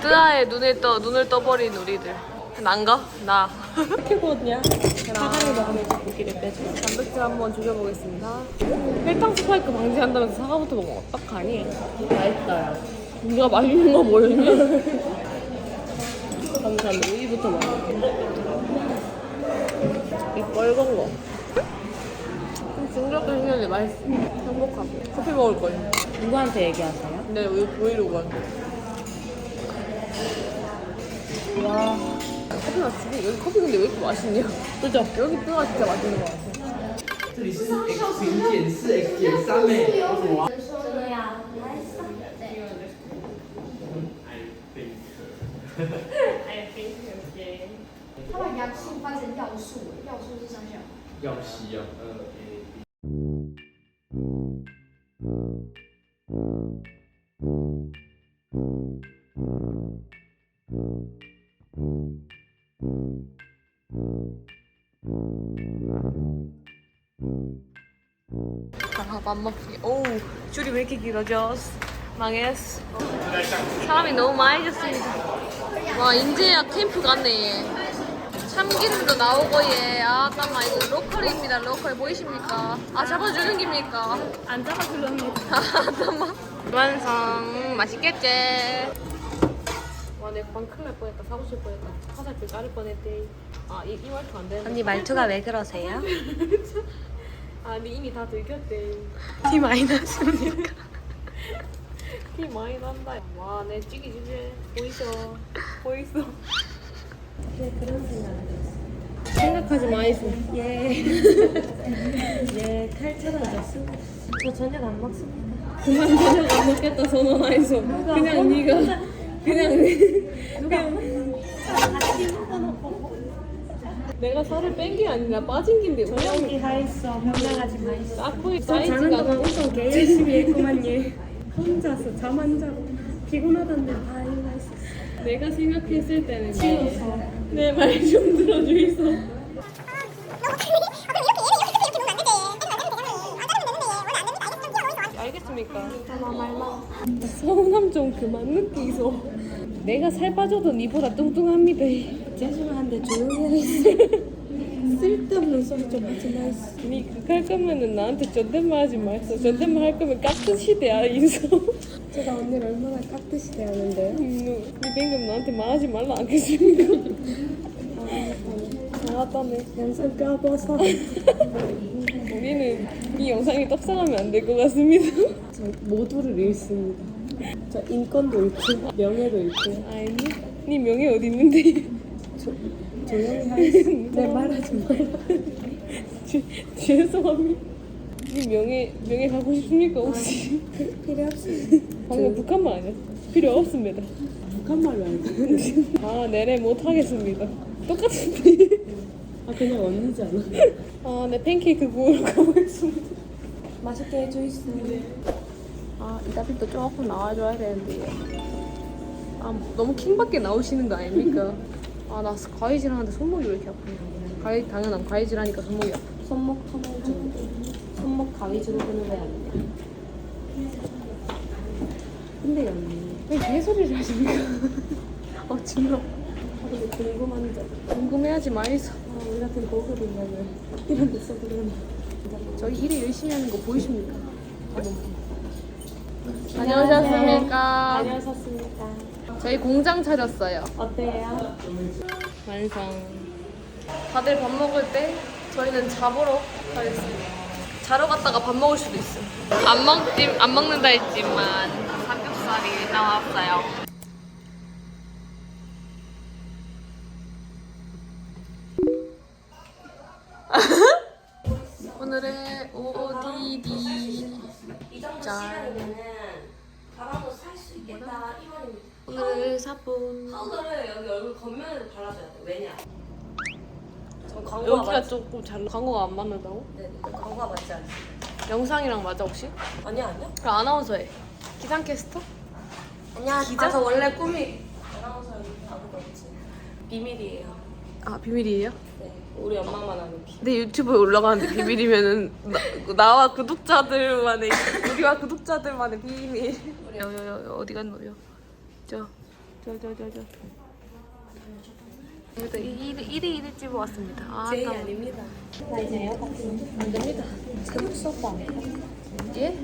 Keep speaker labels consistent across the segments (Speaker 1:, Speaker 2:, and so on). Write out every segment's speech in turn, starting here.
Speaker 1: 뜨아에 눈을 떠 눈을 떠버린 우리들. 난가? 나.
Speaker 2: 어떻게 구웠냐? 사과를 먹으면 고기를 빼줘.
Speaker 1: 단백질 한번 죽여보겠습니다. 혈당 스파이크 방지한다면서 사과부터 먹으면 어떡하니?
Speaker 2: 맛있어요.
Speaker 1: 누가 맛있는 거 모르니?
Speaker 2: 감사합니다. 우유부터 먹어.
Speaker 1: 이 빨간 거. 징그럽게 생겼는데 맛있어. 행복하고. 커피 먹을 거예요.
Speaker 2: 누구한테 얘기하세요?
Speaker 1: 근데 우유 브이로그 와. 커피 맛있지? 여기 커피 근데 왜 이렇게 맛있냐?
Speaker 2: 그죠?
Speaker 1: 여기 뜨아 진짜 맛있는 거 같아.
Speaker 3: 这里是 X 零减四 X 减三妹，为什么？
Speaker 4: 真的呀，来上。他把阳性翻成要素，要素是上下。
Speaker 3: 要吸啊，呃，
Speaker 1: 아, 밥 먹기. 오, 줄이 왜 이렇게 길어졌어? 망했어. 사람이 너무 많이 졌습니다. 와, 인제야 캠프 같네. 참기름도 나오고 예. 아, 잠깐만 이거 로컬입니다. 로컬 보이십니까? 아, 잡아주는 겁니까?
Speaker 2: 안 잡아주려니.
Speaker 1: 아, 잠깐만. 완성. 맛있겠지? 와, 내가 방 큰일 날 뻔했다. 사고 칠 뻔했다. 화살표 자를 뻔했대. 아, 이, 이 말투 안 되는데.
Speaker 2: 언니 말투가 왜 그러세요?
Speaker 1: 아, 근데 이미 다 들켰대.
Speaker 2: 티 많이 났습니까?
Speaker 1: 티 많이 난다. 와, 내 찌기 주제 보이죠? 보이소. 생각하지 마이소.
Speaker 2: 예. 예, 탈출하셨어. 저 저녁 안 먹습니다.
Speaker 1: 그만 저녁 안 먹겠다 선언하이소. 그냥 네가 그냥 내가 살을 뺀 게 아니라 빠진 긴데
Speaker 2: 여기 다 있어. 변명하지 마 있어. 저 자는
Speaker 1: 사이즈가
Speaker 2: 동안 엄청 개 열심히 했구만 얘. 혼자서 잠 안 자고 피곤하던데 다 일어나 있었어.
Speaker 1: 내가 생각했을 때는
Speaker 2: 치워서.
Speaker 1: 내 말 좀 들어주이소. 알겠습니까? 서운함 좀 그만 느끼소. 내가 살 빠져도 니보다 뚱뚱합니다.
Speaker 2: 죄송한데 조용히 해. 쓸데없는 소리 좀 하지 마 있어.
Speaker 1: 니 그할 거면은 나한테 존댓말 하지 말소. 존댓말 할 거면 깍듯이 대하 인소.
Speaker 2: 제가 언니를 얼마나 깍듯이 대하는데요?
Speaker 1: 니 방금 나한테 말하지 말라 안 했습니까? 나왔다네.
Speaker 2: 영상 껴봐서.
Speaker 1: 우리는 이 영상이 떡상하면 안 될 것 같습니다.
Speaker 2: 저 모두를 잃습니다. 저 인권도 잃고 명예도 잃고
Speaker 1: 아니, 니 명예 어디 있는데?
Speaker 2: 조, 조용히 하겠어. 내 말하지 말라.
Speaker 1: 죄- 죄송합니다. 니 명예 명예 갖고 싶습니까 혹시?
Speaker 2: 피- 필요 없이.
Speaker 1: 방금 북한말 아니야? 필요 없습니다.
Speaker 2: 북한 말로 알지.
Speaker 1: 아 내내 못 하겠습니다. 똑같은데.
Speaker 2: 아 그냥 언니잖아.
Speaker 1: 아, 내 팬케이크 구우러 가보겠습니다.
Speaker 2: 맛있게 해줘 있어.
Speaker 1: 아, 이따비도 조금 나와줘야 되는데. 아, 너무 킹받게 나오시는 거 아닙니까? 아, 나 과외질 하는데 손목이 왜 이렇게 아프냐. 과외, 당연한 과외질 하니까 손목이 아파.
Speaker 2: 손목 터널 좀. 손목 가위주로 하는 거야 언니. 근데 언니.
Speaker 1: 왜 개소리를 하십니까? 어, 징그러.
Speaker 2: 아 근데 궁금한 점.
Speaker 1: 궁금해하지 마이소.
Speaker 2: 아 우리 같은 고급 인간을 이런 데 써보려나.
Speaker 1: 저희 일을 열심히 하는 거 보이십니까? 다녀오셨습니까?
Speaker 2: 다녀오셨습니까?
Speaker 1: 저희 공장 차렸어요.
Speaker 2: 어때요?
Speaker 1: 완성. 다들 밥 먹을 때 저희는 자보러 가겠습니다. 자러 갔다가 밥 먹을 수도 있어요. 안 먹지 안 먹는다 했지만 삼겹살이 나왔어요.
Speaker 5: 이 말입니다.
Speaker 1: 오늘 사본
Speaker 5: 파우더를 여기 얼굴 겉면에도 발라줘야 돼. 왜냐?
Speaker 2: 광고가
Speaker 1: 여기가
Speaker 2: 맞...
Speaker 1: 조금 잘 광고가 안 맞는다고?
Speaker 2: 네, 광고가 맞지 않지?
Speaker 1: 영상이랑 맞아 혹시?
Speaker 2: 아니야 아니야.
Speaker 1: 그럼 아나운서 해. 기상캐스터?
Speaker 2: 아니야. 기자? 아, 저 원래 꿈이 아나운서 아무도 없지. 비밀이에요.
Speaker 1: 아 비밀이에요?
Speaker 2: 네, 우리 엄마만 아는 비.
Speaker 1: 내 유튜브에 올라가는데 비밀이면은 나, 와 구독자들만의 우리와 구독자들만의 비밀. 여, 여, 여, 어디 갔노요? 저, 저, 저, 저, 저. 일단 1위 1위 1위 집어 왔습니다. 아,
Speaker 2: 제이
Speaker 1: 나-
Speaker 2: 아닙니다.
Speaker 1: 안 됩니다. 새벽 수업 안 해요? 예?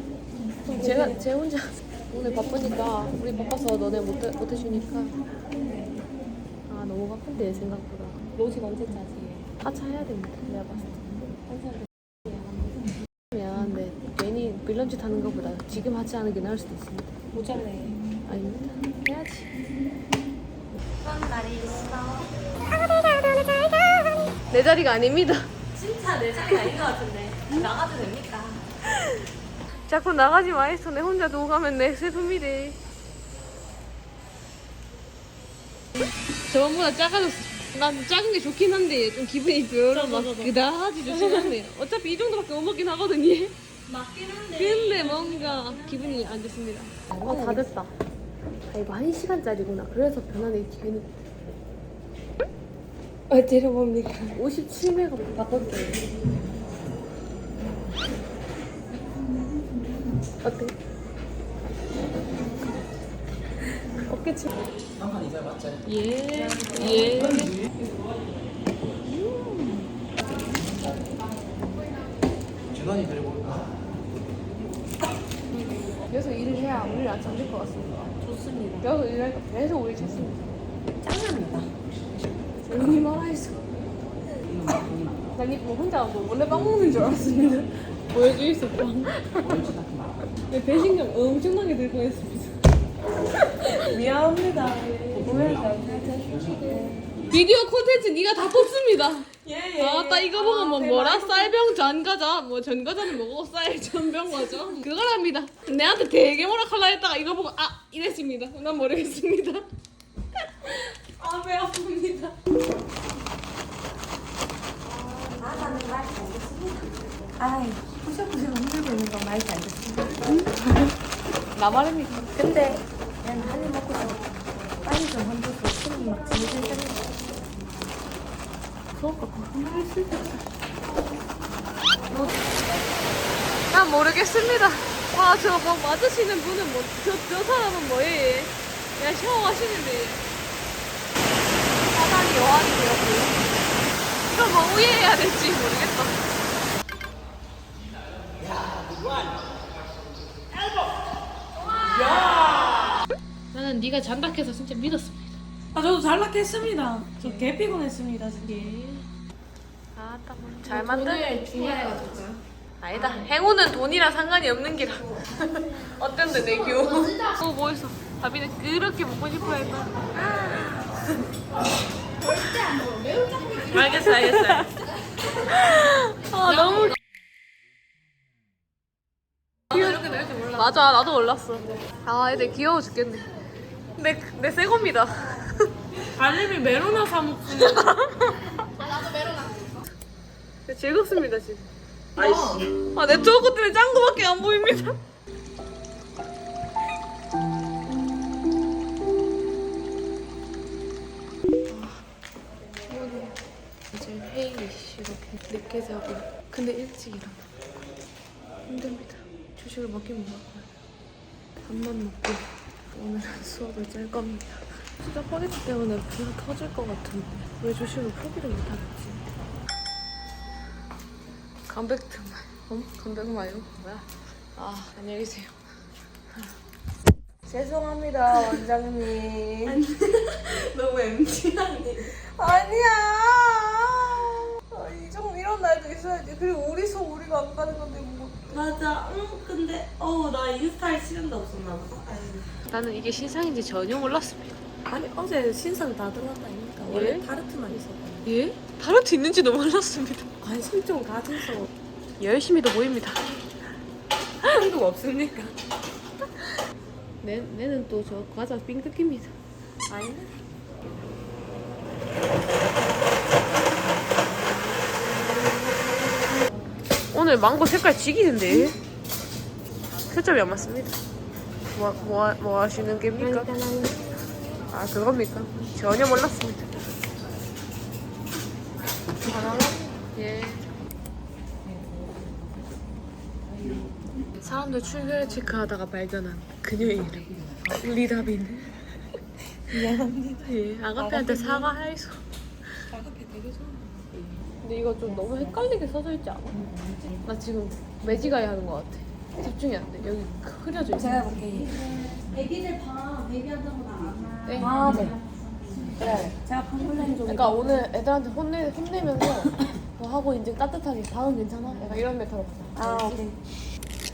Speaker 1: 제가 제 혼자 오늘 바쁘니까 우리 바빠서 너네 못, 해- 못 해주니까 아 너무 바쁜데 생각보다 로직 언제 짜지? 하차 해야 됩니다. 내가 봤을 때. 항상 미안한데 괜히 빌런짓 하는 것보다 지금 하지 않은 게 나을 수도 있습니다.
Speaker 2: 모자래.
Speaker 1: 아닙니다. 해야지.
Speaker 2: 그런 날이 있어.
Speaker 1: 내 자리가 아닙니다.
Speaker 2: 진짜 내 자리가 아닌 것 같은데. 나가도 됩니까?
Speaker 1: 자꾸 나가지 마이소. 내 혼자 두고 가면 내 슬픔이래. 저번보다 작아졌어. 난 작은 게 좋긴 한데 좀 기분이 별로 막 그다지 좋진 않네. 어차피 이 정도밖에 못 먹긴 하거든 얘.
Speaker 2: 맞긴 한데.
Speaker 1: 근데 뭔가 기분이 안 좋습니다. 어, 다 됐다. 아, 이거 한 시간짜리구나. 그래서 변환이 걔는. 어디로 봅니까? 57메가 바꿨대요. 어때? 어깨치.
Speaker 3: 한판 이상 맞지?
Speaker 1: 예, 예.
Speaker 3: 준환이 그리고
Speaker 1: 여기서 일을 해야 우리를 안 잠들 것 같습니다.
Speaker 2: 좋습니다.
Speaker 1: 여기서 일하니까 계속 우리 찾습니다.
Speaker 2: 짱납니다.
Speaker 1: 말하있어. 난이 뭐 혼자 뭐 원래 빵 먹는 줄 알았습니다. 보여주 있어 빵. 네, 배신감 엄청나게 들고 했습니다.
Speaker 2: 미안합니다.
Speaker 1: 비디오 콘텐츠 네가 다 뽑습니다.
Speaker 2: 예, 예.
Speaker 1: 아따 이거 먹으면 뭐라 쌀병 전과자 뭐 전과자는 먹고 쌀 전병 과자 그거랍니다. 내한테 되게 뭐라 할라 했다가 이거 보고 아 이랬습니다. 난 모르겠습니다.
Speaker 2: 아, 배 아픕니다. 아, 나는 말 잘듣습니다. 아이, 부셔부셔 흔들고 있는 건말 잘듣습니다.
Speaker 1: 나 말입니까?
Speaker 2: 근데 그냥 한입 먹고서 빨리 좀 숨이 막 질질 땡겨.
Speaker 1: 그럴 것 같아. 난 모르겠습니다. 와, 저뭐 맞으시는 분은 뭐, 저, 저 사람은 뭐예요? 그냥 샤워하시는데. 사단이 여왕이 되었고요. 이거 뭐 우회해야 될지 모르겠다. 나는 네가 잔박해서 진짜 믿었습니다.
Speaker 4: 아 저도 잘락했습니다. 저 개 피곤했습니다 지금.
Speaker 1: 아, 잘 만든.
Speaker 6: 중요해가지고요.
Speaker 1: 아니다. 행운은 돈이랑 상관이 없는 기라. 어땠는데 내 규? 어, 뭐 있어? 다비는 그렇게 먹고 싶어 했다. 알겠어, 알겠어. 아, 너무 이렇게 될줄 몰라. 맞아, 나도 몰랐어. 아, 애들 귀여워 죽겠네. 내, 내 새겁니다.
Speaker 4: 갈림이 메로나 사 먹습니다.
Speaker 1: 네, 즐겁습니다, 지금. 아이씨. 아, 네트워크 때문에 짠 거밖에 안 보입니다. 이제 회의 이렇게 늦게 자고 근데 일찍 일어나 힘듭니다 주식을 먹긴 못 먹어요 밥만 먹고 오늘은 수업을 짤 겁니다 진짜 파게티 때문에 불 터질 것 같은데 왜 주식을 포기를 못 하겠지 감백트만 어? 감백 마요? 뭐야? 아 안녕히 계세요
Speaker 2: 죄송합니다, 원장님.
Speaker 4: 너무 MT하네.
Speaker 2: 아니야. 아, 이 정도 이런 날도 있어야지. 그리고 우리 속 우리가 안 가는 건데 뭐.
Speaker 4: 맞아. 응 근데 어나 인스타에 시간도 없었나 봐. 아유.
Speaker 1: 나는 이게 신상인지 전혀 몰랐습니다
Speaker 2: 아니 어제 신상 다 들어갔다니까. 원래 타르트만 있었거든.
Speaker 1: 예? 타로트 있는지도 몰랐습니다
Speaker 2: 관심 좀 가져서
Speaker 1: 열심히도 보입니다
Speaker 2: 한국 없습니까?
Speaker 1: 내, 내는 또 저 과자 삥 뜯깁니다
Speaker 2: 아니네.
Speaker 1: 오늘 망고 색깔 지기는데 초점이 안 맞습니다. 뭐, 뭐, 뭐 하시는 겁니까? 아 그겁니까? 전혀 몰랐습니다. 예. 사람들 출결 체크하다가 발견한 그녀의 이름 리다빈. 미안합니다. 예, 아가페한테 사과하이소. 아가페 되게 좋아. 근데 이거 좀 너무 헷갈리게 써져 있지 않아? 나 지금 매지가이 하는 것 같아. 집중이 안 돼. 여기 흐려져 있어.
Speaker 2: 제가 볼게요.
Speaker 4: 애기들 방 데뷔한다고 나안
Speaker 1: 네.
Speaker 2: 아, 네. 그래. 제가 팜플렛 좀.
Speaker 1: 그러니까 오늘 애들한테 혼내 혼내면서 뭐 하고 이제 따뜻하게 다음 괜찮아? 약간 이런 메타로 가자.
Speaker 2: 아, 오케이.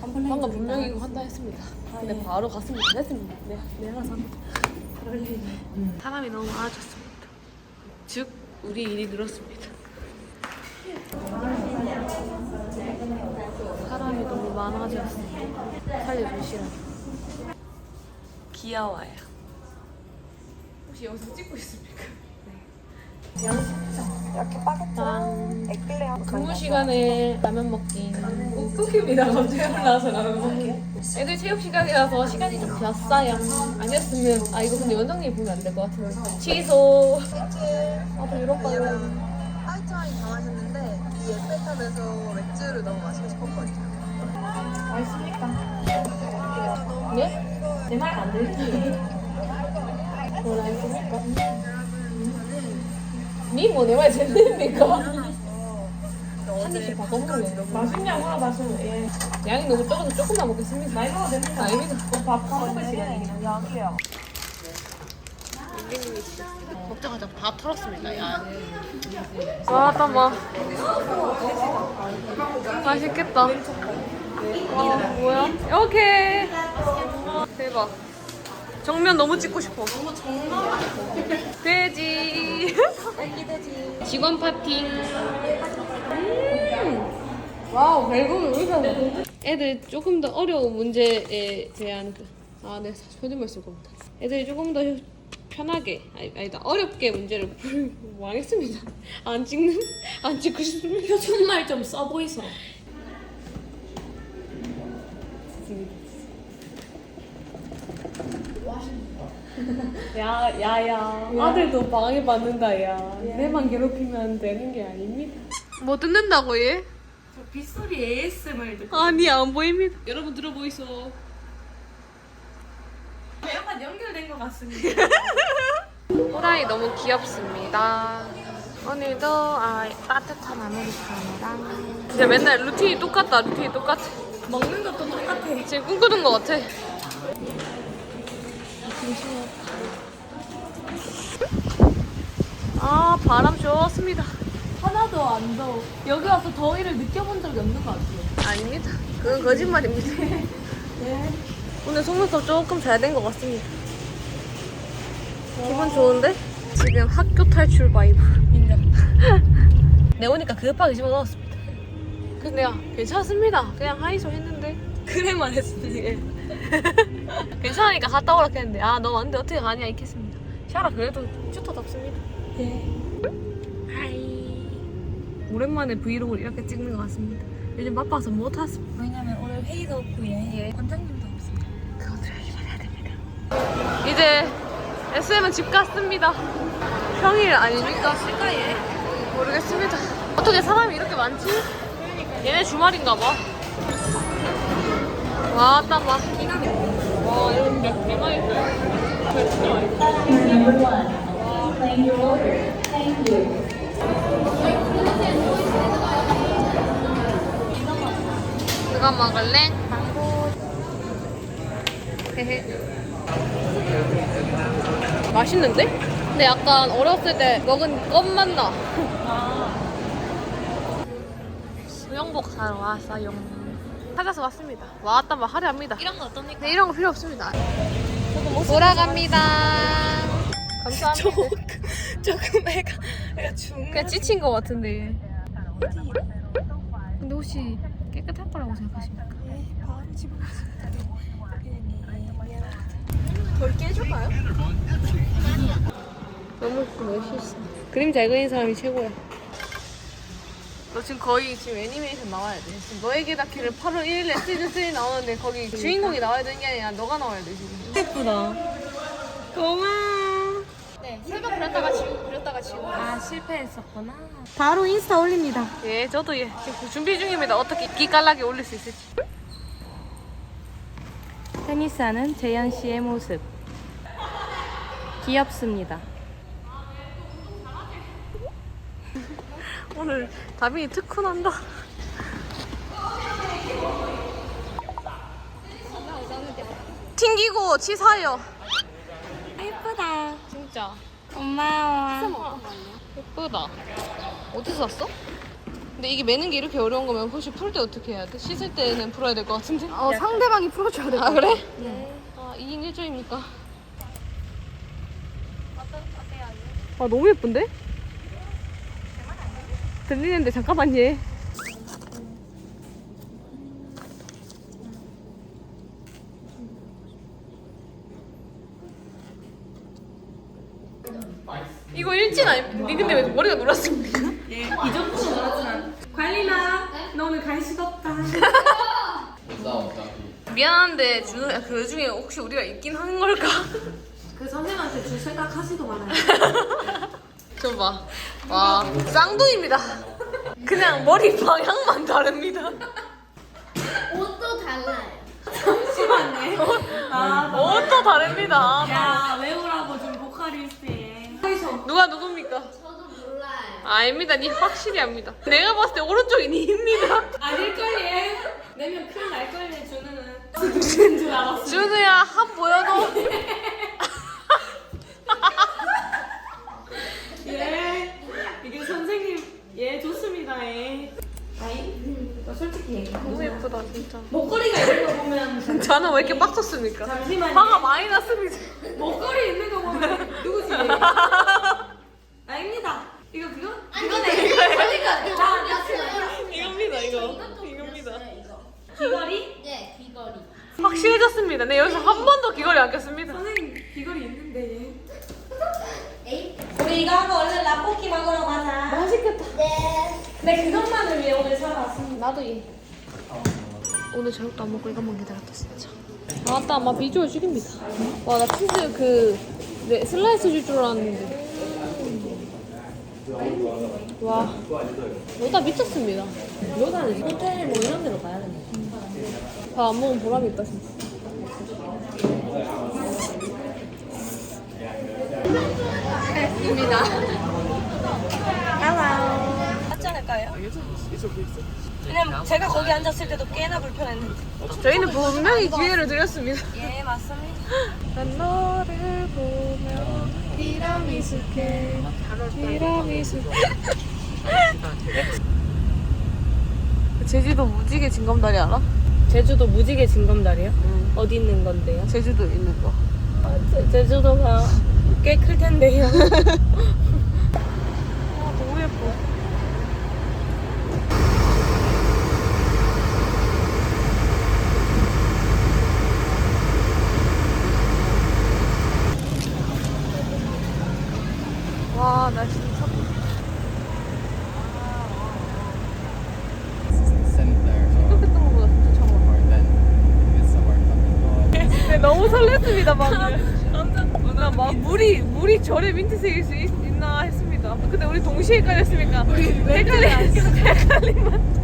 Speaker 2: 팜플렛
Speaker 1: 방금
Speaker 2: 좀
Speaker 1: 분명히. 이거 한다 했습니다.
Speaker 2: 아,
Speaker 1: 근데
Speaker 2: 예.
Speaker 1: 바로 갔습니다. 됐습니다. 네.
Speaker 2: 네, 알아서. 그럴 일이.
Speaker 1: 사람이 너무 많아졌습니다. 즉 우리 일이 늘었습니다. 사람이 너무 많아졌습니다. 살려주시라. 귀여워요. 혹시 여기서 찍고 있습니까? 네. 이렇게 빠겠죠? 에클레어. 근무 시간에 라면 먹기. 웃깁니다. 갑자기 올라와서 라면 먹기. 애들 체육 시간이라서 시간이 좀 비었어요. 아니었으면 아 이거 근데 원장님 보면 안 될 것 같은데. 취소. 아저 이런 거.
Speaker 5: 화이트 와인 다 마셨는데 이 에펠탑에서 맥주를 너무 마시고 싶었거든요.
Speaker 1: 네? 내 말 안 들리지? 뭐라 했습니까? 니뭐 내말잘 들립니까? 한 입씩 바꿔먹을래. 맛있냐고 하나 마시면 예. 양이 너무 적어서 조금만 먹겠습니다. 많이 먹어도 됩니다. 아닙니다. 밥 먹을 시간이긴
Speaker 5: 양이에요.
Speaker 1: 먹자마자 다 털었습니다. 야. 와, 땀봐. 맛있겠다. 와, 뭐야? 오케이. 대박. 정면 너무 찍고 싶어. 너무 정면. 돼지. 애기 돼지. 직원 파팅. 음. 와우, 별거는 의사. 애들 조금 더 어려운 문제에 대한 그, 아, 네, 표준말 쓸 겁니다. 애들이 조금 더 편하게, 아니, 아니다, 어렵게 문제를 풀, 뭐 하겠습니다. 안 찍는, 안 찍고 싶습니다.
Speaker 2: 표준말 좀 써보이소.
Speaker 1: 야, 야, 야. 아들도 방해 받는다, 야. 내만 괴롭히면 되는 게 아닙니다. 뭐 듣는다고, 얘?
Speaker 2: 저 빗소리 ASMR 듣고.
Speaker 1: 아니, 안 보입니다. 여러분 들어보이소.
Speaker 2: 약간 연결된 것 같습니다.
Speaker 1: 호랑이 너무 귀엽습니다. 오늘도 아, 따뜻한 아메리카노랑 진짜 맨날 루틴이 똑같다 루틴이 똑같아
Speaker 2: 먹는 것도 똑같아.
Speaker 1: 지금 꿈꾸는 것 같아 아 바람 좋습니다
Speaker 2: 하나도 안 더워. 여기 와서 더위를 느껴본 적이 없는 것 같아요.
Speaker 1: 아닙니다 그건 거짓말입니다
Speaker 2: 네.
Speaker 1: 오늘 속눈썹 조금 잘 된 것 같습니다 기분 좋은데? 지금 학교 탈출 바이브
Speaker 2: 인정.
Speaker 1: 내 오니까 급하게 집어넣었습니다. 근데 야, 괜찮습니다. 그냥 하이소 했는데. 그래만 했으니. 괜찮으니까 갔다 오라 했는데, 아, 너 왔는데 어떻게 가냐, 이랬습니다. 샤라 그래도 쭈터답습니다.
Speaker 2: 네.
Speaker 1: 하이. 오랜만에 브이로그를 이렇게 찍는 것 같습니다. 요즘 바빠서 못 왔습니다.
Speaker 2: 왜냐면 오늘 회의도 없고 예. 원장님도 없습니다.
Speaker 1: 그것들을 해야 됩니다. 이제 SM은 집 갔습니다. 평일 아닙니까?
Speaker 2: 실까예?
Speaker 1: 모르겠습니다. 어떻게 사람이 이렇게 많지? 얘네 주말인가 봐. 와, 땀 봐. 와, 몇 개나 있어요? 진짜 많이 누가 먹을래? 망고. 맛있는데? 근데 약간 어렸을 때 먹은 껌 맛나. 수영복 사러 왔어요. 찾아서 왔습니다. 왔다 막 화려합니다.
Speaker 2: 이런 거 어떻습니까?
Speaker 1: 네, 이런 거 필요 없습니다. 돌아갑니다. 감사합니다.
Speaker 2: 조금 애가 애가 중.
Speaker 1: 그냥 지친 것 같은데. 근데 혹시 깨끗할 거라고 생각하십니까?
Speaker 2: 바로 집어.
Speaker 5: 덜 깨줄까요?
Speaker 1: 너무 멋있어. 그림 잘 그리는 사람이 최고야. 너 지금 거의 지금 애니메이션 나와야 돼. 지금 너에게 닿기를 8월 1일에 시즌 3 나오는데 거기 주인공이 나와야 되는 게 아니라 너가 나와야 돼 지금.
Speaker 2: 예쁘다. 고마워.
Speaker 1: 네, 새벽 그렸다가 지우고 그렸다가 지우고.
Speaker 2: 아 실패했었구나. 바로 인스타 올립니다.
Speaker 1: 예, 저도 예 지금 준비 중입니다. 어떻게 기깔나게 올릴 수 있을지.
Speaker 2: 테니스 하는 재현 씨의 모습. 귀엽습니다.
Speaker 1: 오늘 다빈이 특훈한다. 튕기고 치사요.
Speaker 2: 예쁘다.
Speaker 1: 진짜.
Speaker 2: 고마워.
Speaker 1: 예쁘다. 어디서 샀어? 근데 이게 매는 게 이렇게 어려운 거면 혹시 풀 때 어떻게 해야 돼? 씻을 때는 풀어야 될 것 같은데?
Speaker 2: 어 상대방이 풀어줘야 돼.
Speaker 1: 아 그래? 네. 아 2인 1조입니까? 아 너무 예쁜데? 들리는데 잠깐만 얘. 이거 일진 아니? 니 근데 왜 머리가 놀았습니까?
Speaker 2: 이 정도는 나왔지만 관리마 너 오늘 간식 없다.
Speaker 1: 미안한데 준호 그 중에 혹시 우리가 있긴 한 걸까?
Speaker 2: 그 선생님한테 줄 생각 하시도 많아요.
Speaker 1: 좀 봐. 와, 쌍둥이입니다. 그냥 머리 방향만 다릅니다.
Speaker 4: 옷도 달라요.
Speaker 2: 심한데. 아,
Speaker 1: 옷도 다릅니다.
Speaker 2: 야 외우라고 좀 보컬리스트에.
Speaker 1: 누가 누굽니까?
Speaker 4: 저도 몰라요.
Speaker 1: 아닙니다. 니 확실히 압니다. 내가 봤을 때 오른쪽이 니입니다.
Speaker 2: 아닐걸 얘. 내면 큰일 날걸 얘 준우는. 준우인 줄 알았어.
Speaker 1: 준우야, 한 보여도.
Speaker 2: 예. 이게 선생님 예 좋습니다 예. 아이 너 솔직히 얘기해.
Speaker 1: 너무 예쁘다, 진짜.
Speaker 2: 목걸이가 있는 거 보면
Speaker 1: 저는 왜 이렇게 빡쳤습니까?
Speaker 2: 잠시만요.
Speaker 1: 화가 많이 났습니다.
Speaker 2: 목걸이 있는 거 보면 누구지? 아닙니다. 이거 그거? 이거네.
Speaker 4: 그러니까 이거
Speaker 1: 이겁니다, 이거. 이겁니다.
Speaker 2: 귀걸이?
Speaker 4: 네, 귀걸이.
Speaker 1: 확실해졌습니다. 네, 여기서 한 번도 귀걸이 안 꼈습니다.
Speaker 2: 선생님 귀걸이? 우리 이거 하고 얼른 라볶이 먹으러 가자. 맛있겠다.
Speaker 4: 네.
Speaker 2: 네 그것만을 위해 오늘 사왔습니다.
Speaker 1: 나도 이. 오늘 저녁도 안 먹고 이것만 기다렸다 진짜. 아따 아마 비주얼 죽입니다. 와 나 치즈 그 네, 슬라이스 줄 줄 알았는데. 와 로다 미쳤습니다.
Speaker 2: 로다는 호텔 뭐 이런 데로 가야 되네.
Speaker 1: 다안 먹으면 보람이 있다 진짜. 됐습니다.
Speaker 2: 맞지 않을까요? 왜냐면 제가 거기 앉았을 때도 꽤나 불편했는데.
Speaker 1: 저희는 분명히 기회를 드렸습니다.
Speaker 2: 예 맞습니다.
Speaker 1: 난 너를 보며 티라미수케 티라미수 제주도 무지개 진검다리 알아?
Speaker 2: 제주도 무지개 징검다리요? 어디 있는 건데요?
Speaker 1: 제주도 있는 거
Speaker 2: 아, 제, 제주도가 꽤 클 텐데요.
Speaker 1: 아, 너무 예뻐 와, 나 진짜 네, 너무 설렜습니다 방금. 나막 물이 물이 절에 민트색일 수 있, 나 했습니다. 근데 우리 동시에 헷갈렸으니까 헷갈리 헷갈리만.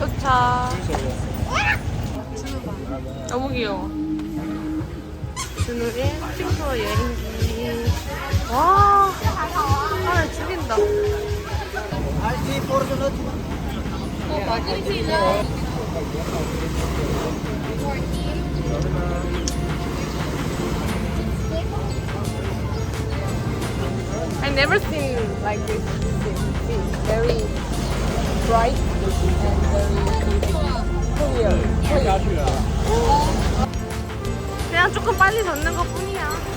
Speaker 1: 도착. 너무 귀여워. 준우의 싱가포르 여행기. 와, 하늘 죽인다. 어, 마지 I never seen like this. It's very bright and very clear. 그냥 조금 빨리 젖는 것 뿐이야.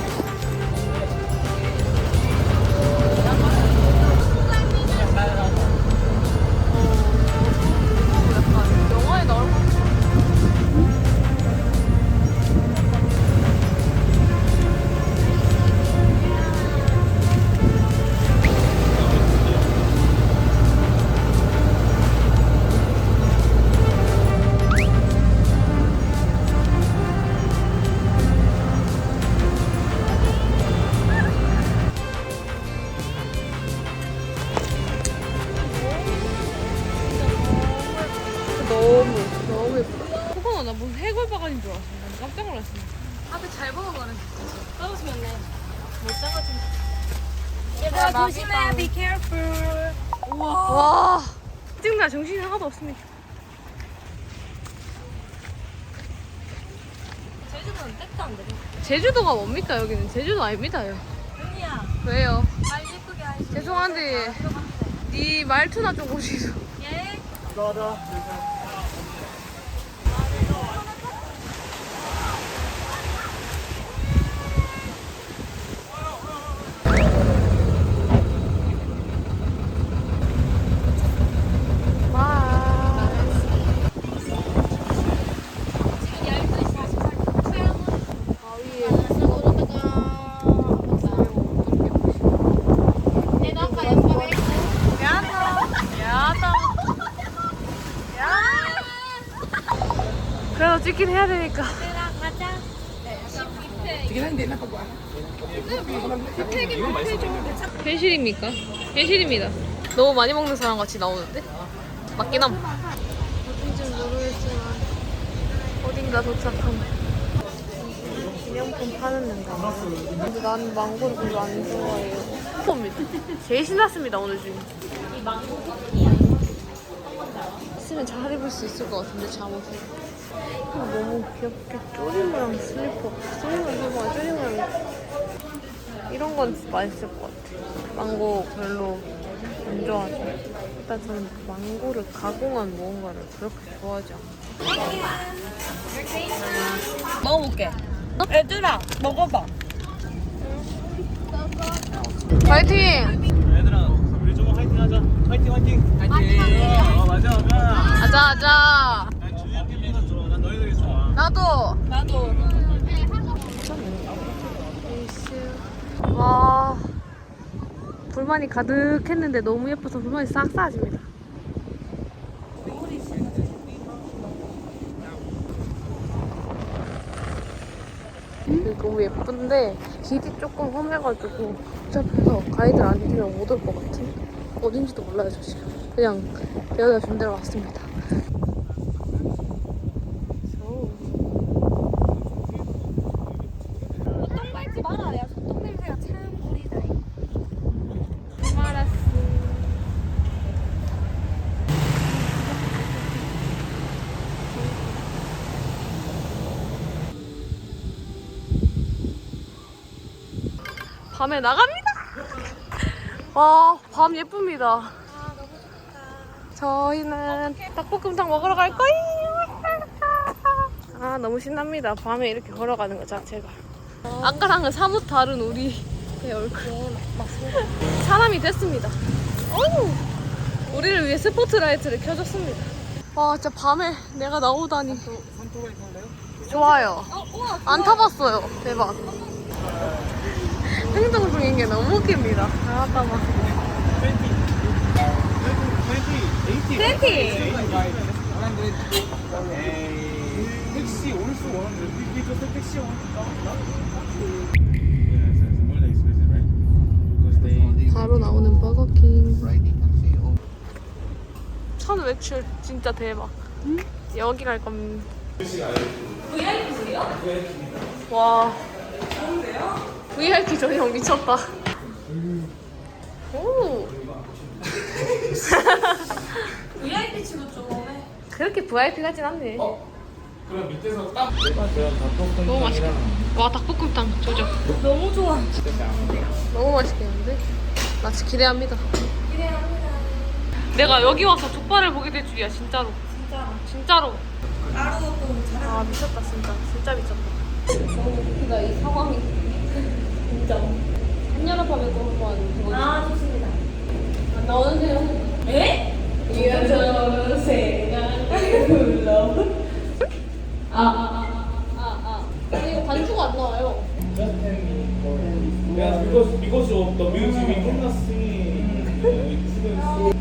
Speaker 1: 깜짝 놀랐어. 앞에 잘 먹어가는.
Speaker 2: 떨어지면 돼.
Speaker 1: 못 잡아준.
Speaker 2: 얘들아 조심해. Be careful.
Speaker 1: 와. 지금 나 정신이 하나도 없습니다.
Speaker 2: 제주도는 택도 안 되네.
Speaker 1: 제주도가 뭡니까 여기는? 제주도 아닙니다. 요
Speaker 2: 언니야.
Speaker 1: 왜요?
Speaker 2: 말 예쁘게 하시.
Speaker 1: 죄송한데 네 말투나 좀 보시죠.
Speaker 2: 예.
Speaker 1: 그래도 찍긴 해야 되니까. 현실입니까? 현실입니다. 너무 많이 먹는 사람 같이 나오는데? 맞긴 함. 어딘지 모르겠지만 어딘가 도착함. 기념품 파는 데인가 근데 난 망고를 별로 안 좋아해요. 봅니다. 제일 신났습니다 오늘 중에. 있으면 잘 입을 수 있을 것 같은데 잠옷을. 이거 너무 귀엽게 쪼리 모양 슬리퍼. 쪼리 모양 해봐. 쪼리 모양. 이런 건 맛있을 것 같아. 망고 별로 안 좋아하죠. 일단 저는 그 망고를 가공한 무언가를 그렇게 좋아하지 않아요.
Speaker 2: 먹어볼게. 얘들아 먹어봐.
Speaker 1: 파이팅!
Speaker 7: 얘들아 우리 좀 화이팅 하자 화이팅 화이팅 화이팅 어 맞아 맞아
Speaker 1: 아자 아자.
Speaker 7: 난 준영 캠핑가 좋아 난 너희들이 좋아
Speaker 1: 나도.
Speaker 2: 나도.
Speaker 1: 와 불만이 가득했는데 너무 예뻐서 불만이 싹 사라집니다. 너무 예쁜데 길이 조금 험해가지고 복잡해서 가이드를 안 주면 못 올 것 같은 어딘지도 몰라요 저 지금 그냥 데려다 준 데로 왔습니다.
Speaker 2: 소똥 밟지 마라. 야 소똥 냄새가 참 구리다.
Speaker 1: 말았어. 밤에 나갑니다. 와, 밤 예쁩니다. 저희는 닭볶음탕 먹으러 갈 거예요. 아, 너무 신납니다. 밤에 이렇게 걸어가는 거 자체가. 아까랑은 사뭇 다른 우리의 얼굴. 사람이 됐습니다. 어우, 우리를 위해 스포트라이트를 켜줬습니다. 와, 진짜 밤에 내가 나오다니. 좋아요. 안 타봤어요. 대박. 행동 중인 게 너무 웃깁니다. 아, 잠깐만.
Speaker 7: 20 80
Speaker 1: 트렌티!
Speaker 7: 택시 올수 원하는데 우리 저 택시 오니까
Speaker 1: 바로 나오는 버거킹. 천 외출 진짜 대박. 여기 갈 겁니다. VIP실이요? 와. VIP 전용 미쳤다. 오.
Speaker 2: VIP 치고 좀 해.
Speaker 1: 그렇게 VIP 같진 않네.
Speaker 7: 그럼 밑에서 딱
Speaker 1: 너무 맛있겠다. 와 닭볶음탕 조져.
Speaker 2: 너무 좋아.
Speaker 1: 너무 맛있겠는데? 나 진짜 기대합니다. 기대합니다. 내가 여기 와서 족발을 보게 될 줄이야 진짜로.
Speaker 2: 진짜.
Speaker 1: 진짜로.
Speaker 2: 따로 또 잘.
Speaker 1: 아 미쳤다 진짜 진짜 미쳤다 너무 웃기다 이 상황이 진짜 한여름밤에 또 한번 이거
Speaker 2: 아 좋습니다.
Speaker 1: 나오는데요
Speaker 2: 에?
Speaker 1: 이어서 생각을 불러 아아아아아 이거 반주가 안 나와요
Speaker 7: Yeah, because because of the music we cannot sing. We couldn't sing.